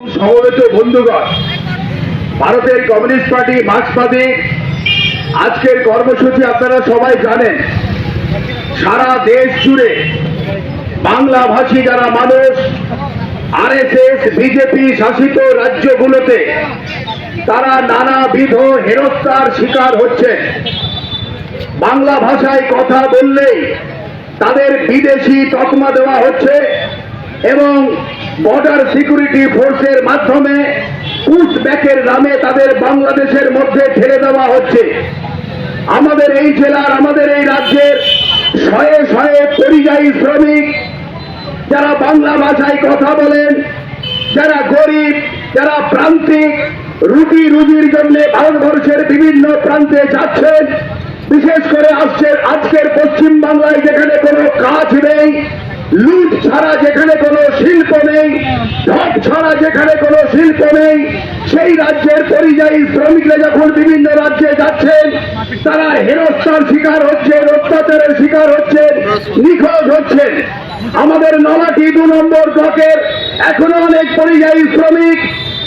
সমবেত বন্ধুগণ, ভারতের কমিউনিস্ট পার্টি মার্ক্সবাদী আজকের কর্মসূচি আপনারা সবাই জানেন। সারা দেশ জুড়ে বাংলা ভাষী যারা মানুষ, আরএসএস, বিজেপি শাসিত রাজ্যগুলোতে তারা নানাবিধ হেনস্থার শিকার হচ্ছে বাংলা ভাষায় কথা বললেই তাদের বিদেশি তকমা দেওয়া হচ্ছে এবং বর্ডার সিকিউরিটি ফোর্সের মাধ্যমে পুশ ব্যাকের নামে তাদের বাংলাদেশের মধ্যে ছেড়ে দেওয়া হচ্ছে। আমাদের এই জেলার, আমাদের এই রাজ্যের শয়ে শয়ে পরিযায়ী শ্রমিক, যারা বাংলা ভাষায় কথা বলেন, যারা গরিব, যারা প্রান্তিক, রুটি রুজির জন্য ভারতবর্ষের বিভিন্ন প্রান্তে যাচ্ছেন। বিশেষ করে আসছে, আজকের পশ্চিম বাংলায় যেখানে কোনো কাজ নেই লুট ছাড়া যেখানে কোনো শিল্প নেই ঢপ ছাড়া যেখানে কোনো শিল্প নেই, সেই রাজ্যের পরিযায়ী শ্রমিকরা যখন বিভিন্ন রাজ্যে যাচ্ছেন, তারা হেনস্থার শিকার হচ্ছেন, অত্যাচারের শিকার হচ্ছেন, নিখোঁজ হচ্ছেন। আমাদের নলাটি দু নম্বর ব্লকের এখনও অনেক পরিযায়ী শ্রমিক,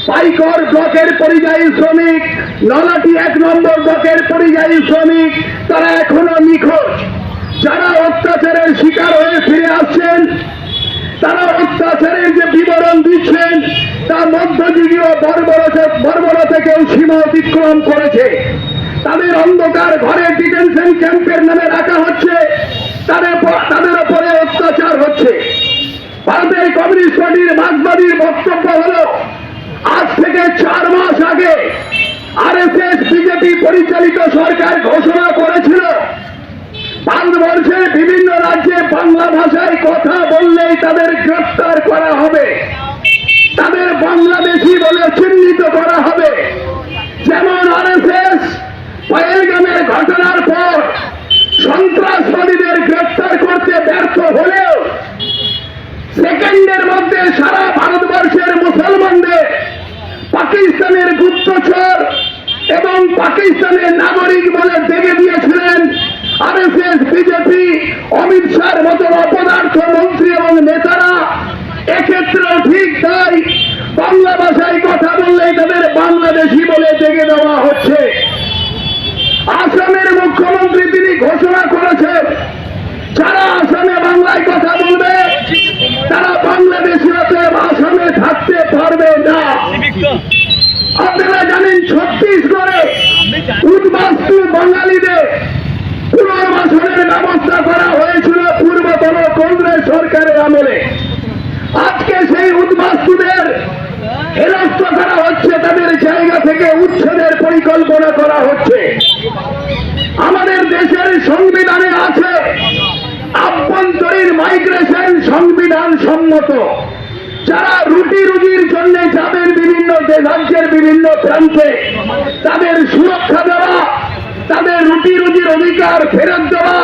পাইকর ব্লকের পরিযায়ী শ্রমিক, নলাটি এক নম্বর ব্লকের পরিযায়ী শ্রমিক, তারা এখনও নিখোঁজ। যারা অত্যাচারের শিকার হয়ে ফিরে আসছেন, তারা অত্যাচারের যে বিবরণ দিচ্ছেন, তা মধ্যযুগীয় বর্বরতা বর্বরতাকেও সীমা অতিক্রম করেছে। তাদের অন্ধকার ঘরে ডিটেনশন ক্যাম্পের নামে রাখা হচ্ছে। তাদের তাদের উপরে অত্যাচার হচ্ছে। ভারতের কমিউনিস্ট পার্টির মার্ক্সবাদীর বক্তব্য হলো, আজ থেকে চার মাস আগে আরএসএস, বিজেপি পরিচালিত সরকার ঘোষণা করেছিল ভারতবর্ষের বিভিন্ন রাজ্যে বাংলা ভাষায় কথা বললেই তাদের গ্রেফতার করা হবে। তাদের বাংলাদেশি বলে চিহ্নিত করা হবে। যেমন আরএসএস পয়েলগামের ঘটনার পর সন্ত্রাসবাদীদের গ্রেফতার করতে ব্যর্থ হলেও সেকেন্ডের মধ্যে সারা ভারতবর্ষের মুসলমানদের পাকিস্তানের গুপ্তচর এবং পাকিস্তানের নাগরিক বলে দেখে দিয়েছিলেন আরএসএস বিজেপি অমিত শাহর মতো অপদার্থ মন্ত্রী এবং নেতারা এক্ষেত্রেও ঠিক তাই বাংলা ভাষায় কথা বললেই তাদের বাংলাদেশি বলে দেখে দেওয়া হচ্ছে। আসামের মুখ্যমন্ত্রী তিনি ঘোষণা করেছেন, যারা আসামে বাংলায় কথা বলবে, তারা বাংলাদেশিরাতে আসামে থাকতে পারবে না। আপনারা জানেন, ছত্তিশগড়ে উদ্বাস্তু বাঙালিদের আমলে আজকে সেই উদ্বাস্তুদের হেনস্থ করা হচ্ছে তাদের জায়গা থেকে উচ্ছেদের পরিকল্পনা করা হচ্ছে। আমাদের দেশের সংবিধানে আছে আভ্যন্তরীণ মাইগ্রেশন সংবিধান সম্মত। যারা রুটি রুজির জন্য যাবেন বিভিন্ন রাজ্যের বিভিন্ন প্রান্তে তাদের সুরক্ষা দেওয়া তাদের রুটি রুজির অধিকার ফেরত দেওয়া,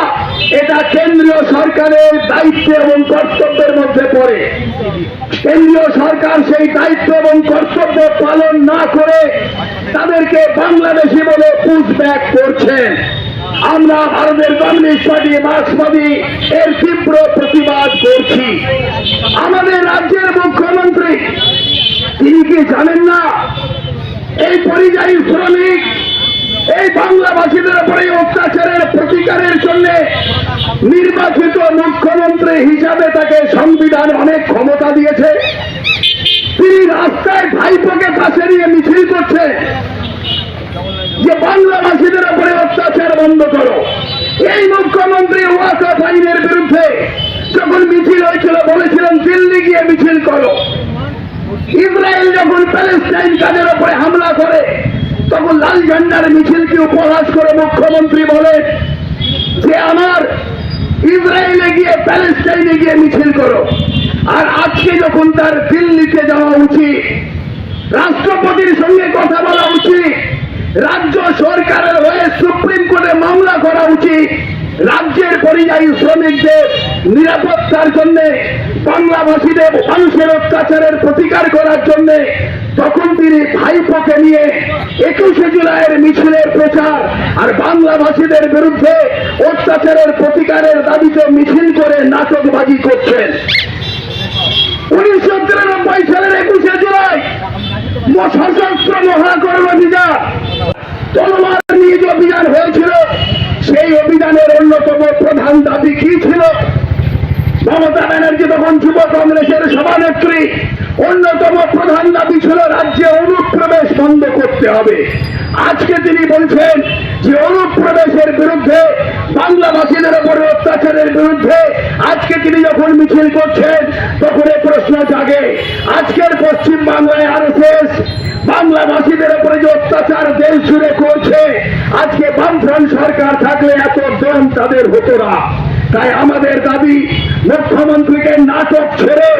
এটা কেন্দ্রীয় সরকারের দায়িত্ব এবং কর্তব্যের মধ্যে পড়ে। কেন্দ্রীয় সরকার সেই দায়িত্ব এবং কর্তব্য পালন না করে তাদেরকে বাংলাদেশি বলে পুষব্যাক করছেন আমরা ভারতের কমিউনিস্ট পার্টি মার্ক্সবাদী এর তীব্র প্রতিবাদ করছি। আমাদের রাজ্যের মুখ্যমন্ত্রী, তিনি কি জানেন না? এই পরিযায়ী শ্রমিক এই বাংলাভাষীদের উপরে অত্যাচারের প্রতিকারের জন্য নির্বাচিত মুখ্যমন্ত্রী হিসাবে তাকে সংবিধান অনেক ক্ষমতা দিয়েছে। তিনি রাস্তায় ভাইপোকে পাশে নিয়ে মিছিল করছে। যে বাংলাভাষীদের উপরে অত্যাচার বন্ধ করো। এই মুখ্যমন্ত্রী ওয়াকফ আইনের বিরুদ্ধে যখন মিছিল হয়েছিল, বলেছিলেন, দিল্লি গিয়ে মিছিল করো। ইসরায়েল যখন প্যালেস্টাইন কাজের উপরে হামলা করে তখন লাল ঝান্ডার মিছিলকে উপহাস করে মুখ্যমন্ত্রী বলেন যে আমার ইসরায়েলে গিয়ে, প্যালেস্টাইনে গিয়ে মিছিল করো। আর আজকে যখন তার দিল্লিতে যাওয়া উচিত, রাষ্ট্রপতির সঙ্গে কথা বলা উচিত, রাজ্য সরকারের হয়ে সুপ্রিম কোর্টে মামলা করা উচিত, রাজ্যের পরিযায়ী শ্রমিকদের নিরাপত্তার জন্য বাংলাভাষীদের মানুষের অত্যাচারের প্রতিকার করার জন্য, তখন তিনি ভাইপোকে নিয়ে একুশে জুলাইয়ের মিছিলের প্রচার আর বাংলাভাষীদের বিরুদ্ধে অত্যাচারের প্রতিকারের দাবিতে মিছিল করে নাটকবাজি করছেন। উনিশশো তিরানব্বই সালের একুশে জুলাই সশস্ত্র মহাকরণ অভিযান তলোয়ার নিয়ে যে অভিযান হয়েছিল, সেই অভিযানের অন্যতম প্রধান দাবি কি ছিল? মমতা ব্যানার্জি তখন যুব কংগ্রেসের সভানেত্রী, অন্যতম প্রধান দাবি ছিল রাজ্যে অনুপ্রবেশ বন্ধ করতে হবে। আজকে তিনি বলছেন যে অনুপ্রবেশের বিরুদ্ধে বাংলাভাষীদের উপরে অত্যাচারের বিরুদ্ধে আজকে তিনি যখন মিছিল করছেন, তখন এই প্রশ্ন জাগে। আজকের পশ্চিম বাংলায় আর বাংলাভাষীদের উপরে যে অত্যাচার দেশ জুড়ে করছে, আজকে বামফ্রন্ট সরকার থাকলে এত দম তাদের হতো না। তাই আমাদের দাবি, মুখ্যমন্ত্রীকে নাটক ছেড়ে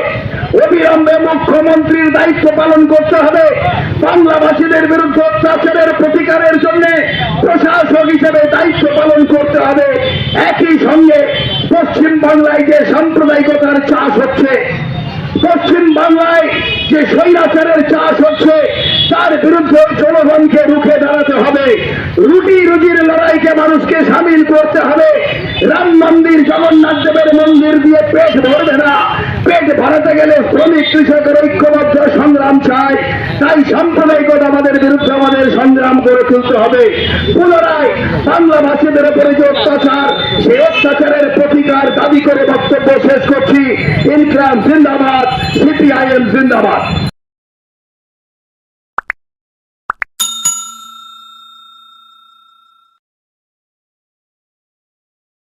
অবিলম্বে মুখ্যমন্ত্রীর দায়িত্ব পালন করতে হবে। বাংলাভাষীদের বিরুদ্ধে অত্যাচারের প্রতিকারের জন্য প্রশাসক হিসেবে দায়িত্ব পালন করতে হবে। একই সঙ্গে পশ্চিম বাংলায় যে সাম্প্রদায়িকতার চাষ হচ্ছে পশ্চিম বাংলায় যে স্বৈরাচারের চাষ হচ্ছে, তার বিরুদ্ধে জনগণকে রুখে রুটি রুজির লড়াইকে মানুষকে সামিল করতে হবে। রাম মন্দির, জগন্নাথ দেবের মন্দির দিয়ে পেট ভরবে না। পেট ভরাতে গেলে শ্রমিক, কৃষকের ঐক্যবদ্ধ সংগ্রাম চাই। তাই সাম্প্রদায়িকতা আমাদের বিরুদ্ধে আমাদের সংগ্রাম করে তুলতে হবে। পুনরায় বাংলা ভাষীদের উপরে যে অত্যাচার, সেই অত্যাচারের প্রতিকার দাবি করে বক্তব্য শেষ করছি। ইনকলাম জিন্দাবাদ, সিপিআইএম জিন্দাবাদ।